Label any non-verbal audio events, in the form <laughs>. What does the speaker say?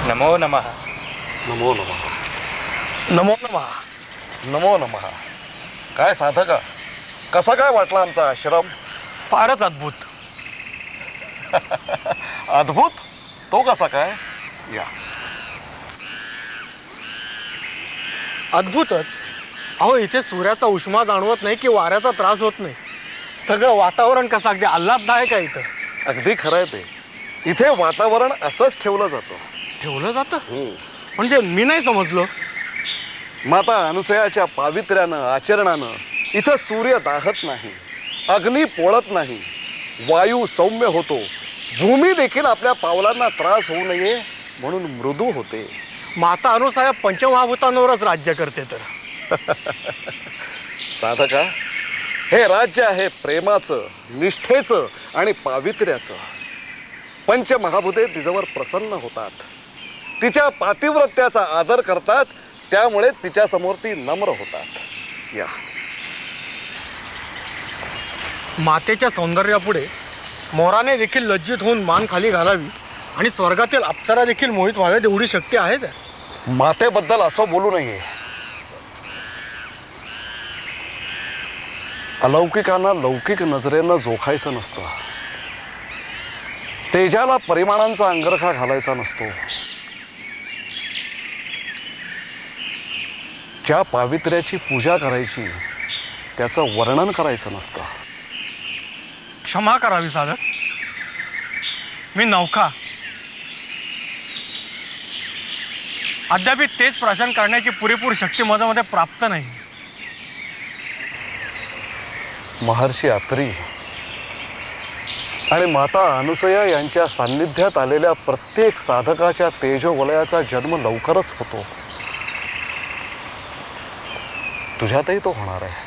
नमो नमः। नमो नमः। नमो नमः। नमो नमः। काय साधका? कसा काय वाटला आमचा आश्रम? फारच अद्भुत. <laughs> अद्भुत? तो कसा काय? या. अद्भुतच. अहो इथे सूर्याचा उष्मा जाणवत नाही की वाऱ्याचा त्रास होत नाही. सगळं वातावरण कसं अगदी आल्हाददायक आहे इथं. अगदी खरं आहे ते. इथे वातावरण असंच ठेवलं जातं. ठेवलं जातं? म्हणजे मी नाही समजलो. माता अनुसयाच्या पावित्र्यानं आचरणानं इथं सूर्य दाहत नाही अग्नी पोळत नाही वायू सौम्य होतो भूमी देखील आपल्या पावलांना त्रास होऊ नये म्हणून मृदू होते. माता अनुसाया पंचमहाभूतांवरच राज्य करते तर. <laughs> साधका हे राज्य आहे प्रेमाचं निष्ठेचं आणि पावित्र्याचं. पंचमहाभूते तिच्यावर प्रसन्न होतात. तिच्या पातिव्रत्याचा आदर करतात त्यामुळे तिच्या समोर ती नम्र होतात. या. मातेच्या सौंदर्यापुढे मोराने देखील लज्जित होऊन मान खाली घालावी आणि स्वर्गातील अप्सरा देखील मोहित व्हाव्यात एवढी शक्ती आहे त्या. मातेबद्दल असं बोलू नये. अलौकिकांना लौकिक नजरेनं जोखायचं नसतं. तेजाला परिमाणांचा अंगरखा घालायचा नसतो. ज्या पावित्र्याची पूजा करायची त्याचं वर्णन करायचं नसतं. क्षमा करावी साधक. मी नौका. अद्याप तेच प्राशन करण्याची पुरेपूर शक्ती माझ्यामध्ये प्राप्त नाही. महर्षी अत्री आणि माता अनुसया यांच्या सान्निध्यात आलेल्या प्रत्येक साधकाच्या तेजोवलयाचा जन्म लवकरच होतो. तुझ्यातही तो होणार आहे.